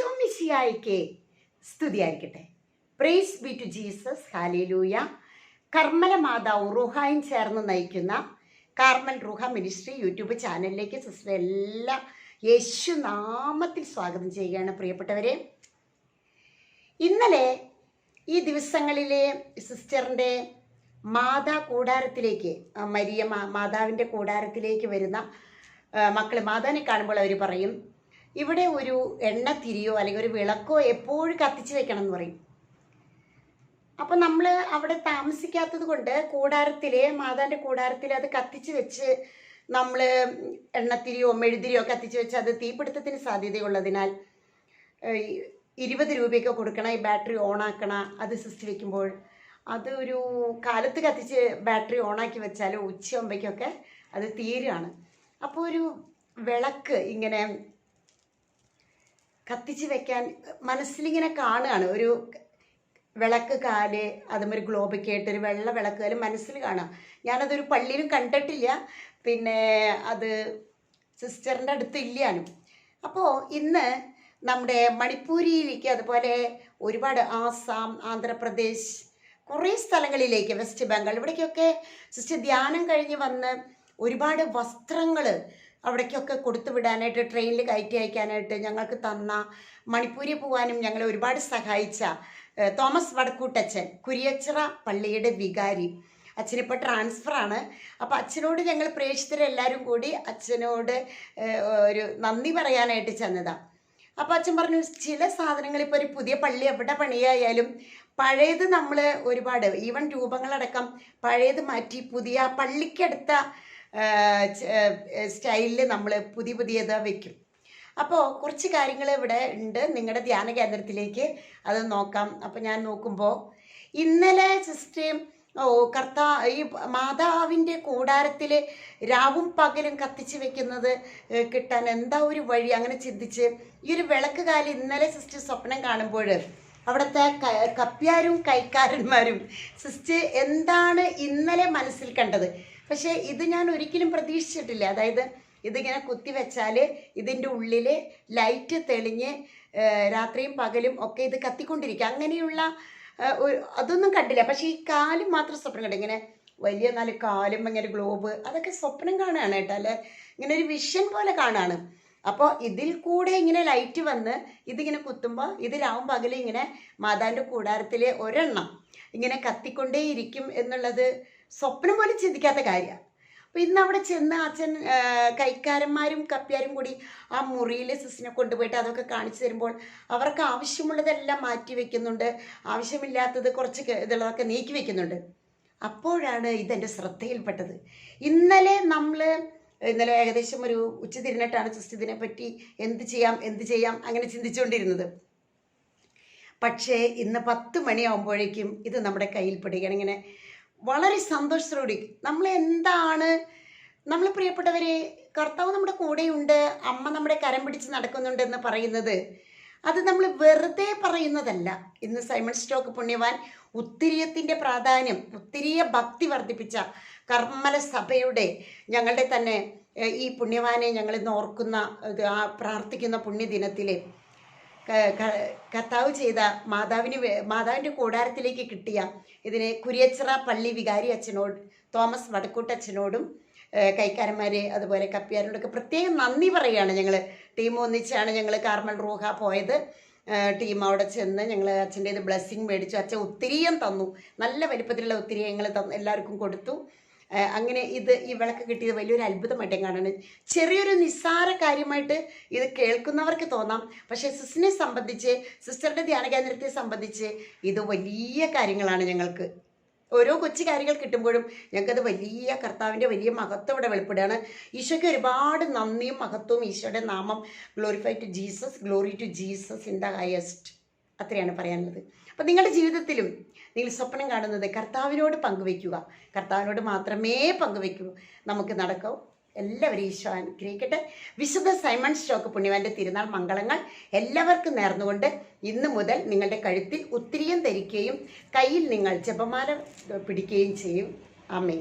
ഈശോ മിശിയായിക്ക് സ്തുതിയായിരിക്കട്ടെ. Praise be to Jesus hallelujah കർമ്മല മാതാവ് റുഹായും ചേർന്ന് നയിക്കുന്ന കാർമൽ റുഹ മിനിസ്ട്രി യൂട്യൂബ് ചാനലിലേക്ക് സിസ്റ്റർ എല്ലാ യേശു നാമത്തിൽ സ്വാഗതം ചെയ്യുകയാണ് പ്രിയപ്പെട്ടവരെ. ഇന്നലെ ഈ ദിവസങ്ങളിലെ സിസ്റ്ററിന്റെ മാതാ കൂടാരത്തിലേക്ക് മരിയ മാതാവിന്റെ കൂടാരത്തിലേക്ക് വരുന്ന മക്കൾ മാതാവിനെ കാണുമ്പോൾ അവർ പറയും ഇവിടെ ഒരു എണ്ണ തിരിയോ അല്ലെങ്കിൽ ഒരു വിളക്കോ എപ്പോഴും കത്തിച്ച് വെക്കണം എന്ന് പറയും. അപ്പം നമ്മൾ അവിടെ താമസിക്കാത്തത് കൊണ്ട് കൂടാരത്തിൽ മാതാന്റെ കൂടാരത്തിൽ അത് കത്തിച്ച് വെച്ച് നമ്മൾ എണ്ണത്തിരിയോ മെഴുതിരിയോ കത്തിച്ച് വെച്ച് അത് തീപിടുത്തത്തിന് സാധ്യതയുള്ളതിനാൽ ഇരുപത് രൂപയൊക്കെ കൊടുക്കണം ഈ ബാറ്ററി ഓണാക്കണം അത് സിസ്റ്റ് വെക്കുമ്പോൾ അത് ഒരു കാലത്ത് കത്തിച്ച് ബാറ്ററി ഓണാക്കി വെച്ചാൽ ഉച്ചയാകുമ്പോഴേക്കൊക്കെ അത് തീരുകയാണ്. അപ്പോൾ ഒരു വിളക്ക് ഇങ്ങനെ കത്തിച്ച് വെക്കാൻ മനസ്സിലിങ്ങനെ കാണുകയാണ്. ഒരു വിളക്ക് കാൽ അതുമൊരു ഗ്ലോബൊക്കെ ആയിട്ട് ഒരു വെള്ള വിളക്ക് കാൽ മനസ്സിൽ കാണാം ഞാനതൊരു പള്ളിയിലും കണ്ടിട്ടില്ല. പിന്നെ അത് സിസ്റ്ററിന്റെ അടുത്ത് ഇല്ലാനും അപ്പോൾ ഇന്ന് നമ്മുടെ മണിപ്പൂരിയിലേക്ക് അതുപോലെ ഒരുപാട് ആസാം ആന്ധ്രാപ്രദേശ് കുറേ സ്ഥലങ്ങളിലേക്ക് വെസ്റ്റ് ബംഗാൾ ഇവിടേക്കൊക്കെ സിസ്റ്റർ ധ്യാനം കഴിഞ്ഞ് വന്ന് ഒരുപാട് വസ്ത്രങ്ങൾ അവിടേക്കൊക്കെ കൊടുത്തു വിടാനായിട്ട് ട്രെയിനിൽ കയറ്റി അയക്കാനായിട്ട് ഞങ്ങൾക്ക് തന്ന മണിപ്പൂരിൽ പോകാനും ഞങ്ങളെ ഒരുപാട് സഹായിച്ച തോമസ് വടക്കൂട്ടച്ഛൻ കുരിയച്ചിറ പള്ളിയുടെ വികാരി. അച്ഛനിപ്പോൾ ട്രാൻസ്ഫറാണ് അപ്പോൾ അച്ഛനോട് ഞങ്ങൾ പ്രേക്ഷിതരെല്ലാവരും കൂടി അച്ഛനോട് ഒരു നന്ദി പറയാനായിട്ട് ചെന്നതാണ് അപ്പോൾ അച്ഛൻ പറഞ്ഞു ചില സാധനങ്ങൾ ഇപ്പോൾ ഒരു പുതിയ പള്ളി എവിടെ പണിയായാലും പഴയത് നമ്മൾ ഒരുപാട് ഈവൻ രൂപങ്ങളടക്കം പഴയത് മാറ്റി പുതിയ പള്ളിക്കടുത്ത സ്റ്റൈലിൽ നമ്മൾ പുതിയ പുതിയത് വയ്ക്കും അപ്പോൾ കുറച്ച് കാര്യങ്ങൾ ഇവിടെ ഉണ്ട്. നിങ്ങളുടെ ധ്യാന കേന്ദ്രത്തിലേക്ക് അത് നോക്കാം. അപ്പോൾ ഞാൻ നോക്കുമ്പോൾ ഇന്നലെ സിസ്റ്റർ ഓ കർത്താ ഈ മാതാവിന്റെ കൂടാരത്തിൽ രാവും പകലും കത്തിച്ച് വെക്കുന്നത് കിട്ടാൻ എന്താ ഒരു വഴി? അങ്ങനെ ചിന്തിച്ച് ഈ ഒരു വിളക്ക് കാലം ഇന്നലെ സിസ്റ്റർ സ്വപ്നം കാണുമ്പോൾ അവിടുത്തെ കപ്പ്യാരും കൈക്കാരന്മാരും സിസ്റ്റർ എന്താണ് ഇന്നലെ മനസ്സിൽ കണ്ടത്? പക്ഷേ ഇത് ഞാൻ ഒരിക്കലും പ്രതീക്ഷിച്ചിട്ടില്ല. അതായത് ഇതിങ്ങനെ കുത്തി വെച്ചാൽ ഇതിന്റെ ഉള്ളിൽ ലൈറ്റ് തെളിഞ്ഞ് രാത്രിയും പകലും ഒക്കെ ഇത് കത്തിക്കൊണ്ടിരിക്കുക അങ്ങനെയുള്ള അതൊന്നും കണ്ടില്ല. പക്ഷേ ഈ കാലും മാത്രം സ്വപ്നം കണ്ടു. ഇങ്ങനെ വലിയ നാല് കാലും ഇങ്ങനെ ഗ്ലോബ് അതൊക്കെ സ്വപ്നം കാണുകയാണ് കേട്ടോ അല്ലെ? ഇങ്ങനെ ഒരു വിഷൻ പോലെ കാണുകയാണ് അപ്പോൾ ഇതിൽ കൂടെ ഇങ്ങനെ ലൈറ്റ് വന്ന് ഇതിങ്ങനെ കുത്തുമ്പോൾ ഇത് രാവും പകലും ഇങ്ങനെ മാതാവിന്റെ കൂടാരത്തിലെ ഒരെണ്ണം ഇങ്ങനെ കത്തിക്കൊണ്ടേയിരിക്കും എന്നുള്ളത് സ്വപ്നം പോലും ചിന്തിക്കാത്ത കാര്യമാണ് അപ്പോൾ ഇന്ന് അവിടെ ചെന്ന് അച്ഛൻ കൈക്കാരന്മാരും കപ്പ്യാരും കൂടി ആ മുറിയിലെ സിസിനെ കൊണ്ടുപോയിട്ട് അതൊക്കെ കാണിച്ചു തരുമ്പോൾ അവർക്ക് ആവശ്യമുള്ളതെല്ലാം മാറ്റി വെക്കുന്നുണ്ട്. ആവശ്യമില്ലാത്തത് കുറച്ച് ഇതുള്ളതൊക്കെ നീക്കി വെക്കുന്നുണ്ട്. അപ്പോഴാണ് ഇതെന്റെ ശ്രദ്ധയിൽപ്പെട്ടത്. ഇന്നലെ നമ്മൾ ഇന്നലെ ഏകദേശം ഒരു ഉച്ച തിരിഞ്ഞിട്ടാണ് സിസ്റ്റ് ഇതിനെ പറ്റി എന്ത് ചെയ്യാം എന്ത് ചെയ്യാം അങ്ങനെ ചിന്തിച്ചുകൊണ്ടിരുന്നത്. പക്ഷേ ഇന്ന് പത്ത് മണിയാവുമ്പോഴേക്കും ഇത് നമ്മുടെ കയ്യിൽ പെടുകയാണ് ഇങ്ങനെ വളരെ സന്തോഷത്തോടെ നമ്മൾ എന്താണ് നമ്മൾ പ്രിയപ്പെട്ടവരെ കർത്താവ് നമ്മുടെ കൂടെയുണ്ട് അമ്മ നമ്മുടെ കരം പിടിച്ച് നടക്കുന്നുണ്ട് എന്ന് പറയുന്നത് അത് നമ്മൾ വെറുതെ പറയുന്നതല്ല. ഇന്ന് സൈമൺ സ്റ്റോക്ക് പുണ്യവാൻ ഉത്തിരിയത്തിന്റെ പ്രാധാന്യം ഉത്തിരിയ ഭക്തി വർദ്ധിപ്പിച്ച കർമ്മല സഭയുടെ ഞങ്ങളുടെ തന്നെ ഈ പുണ്യവാനെ ഞങ്ങൾ ഇന്ന് ഓർക്കുന്ന പ്രാർത്ഥിക്കുന്ന പുണ്യദിനത്തിലെ കർത്താവ് ചെയ്ത മാതാവിന് മാതാവിന്റെ കൂടാരത്തിലേക്ക് കിട്ടിയ ഇതിനെ കുരിയച്ചിറ പള്ളി വികാരി അച്ഛനോട് തോമസ് വടക്കൂട്ടച്ഛനോടും കൈക്കാരന്മാരെ അതുപോലെ കപ്പിയാരോടൊക്കെ പ്രത്യേകം നന്ദി പറയുകയാണ് ഞങ്ങൾ ടീം ഒന്നിച്ചാണ് ഞങ്ങൾ കാർമൽ റൂഹ പോയത്. ടീം അവിടെ ചെന്ന് ഞങ്ങൾ അച്ഛന്റെ ഇത് ബ്ലെസ്സിങ് മേടിച്ചു. അച്ഛൻ ഒത്തിരിയും തന്നു. നല്ല വലിപ്പത്തിലുള്ള ഒത്തിരി ഞങ്ങൾ തന്നു എല്ലാവർക്കും കൊടുത്തു. അങ്ങനെ ഇത് ഈ വിളക്ക് കിട്ടിയത് വലിയൊരു അത്ഭുതമായിട്ട് കാണുന്നത് ചെറിയൊരു നിസ്സാര കാര്യമായിട്ട് ഇത് കേൾക്കുന്നവർക്ക് തോന്നാം. പക്ഷേ സിസ്റ്ററിനെ സംബന്ധിച്ച് സിസ്റ്ററുടെ ധ്യാന കേന്ദ്രത്തെ സംബന്ധിച്ച് ഇത് വലിയ കാര്യങ്ങളാണ് ഞങ്ങൾക്ക്. ഓരോ കൊച്ചു കാര്യങ്ങൾ കിട്ടുമ്പോഴും ഞങ്ങൾക്കത് വലിയ കർത്താവിന്റെ വലിയ മഹത്വം ഇവിടെ വെളിപ്പെടുകയാണ്. ഈശോയ്ക്ക് ഒരുപാട് നന്ദിയും മഹത്വവും ഈശോയുടെ നാമം glorify to Jesus glory to Jesus in the highest അത്രയാണ് പറയാനുള്ളത്. അപ്പം നിങ്ങളുടെ ജീവിതത്തിലും നിങ്ങൾ സ്വപ്നം കാണുന്നത് കർത്താവിനോട് പങ്കുവെക്കുക കർത്താവിനോട് മാത്രമേ പങ്കുവെക്കൂ നമുക്ക് നടക്കൂ. എല്ലാവരും ഈശോ അനുഗ്രഹിക്കട്ടെ. വിശുദ്ധ സൈമൺ സ്റ്റോക്ക് പുണ്യവാന്റെ തിരുനാൾ മംഗളങ്ങൾ എല്ലാവർക്കും നേർന്നുകൊണ്ട് ഇന്ന് മുതൽ നിങ്ങളുടെ കഴുത്തിൽ ഉത്തിരിയും ധരിക്കുകയും കയ്യിൽ നിങ്ങൾ ജപമാല പിടിക്കുകയും ചെയ്യും. അമ്മേ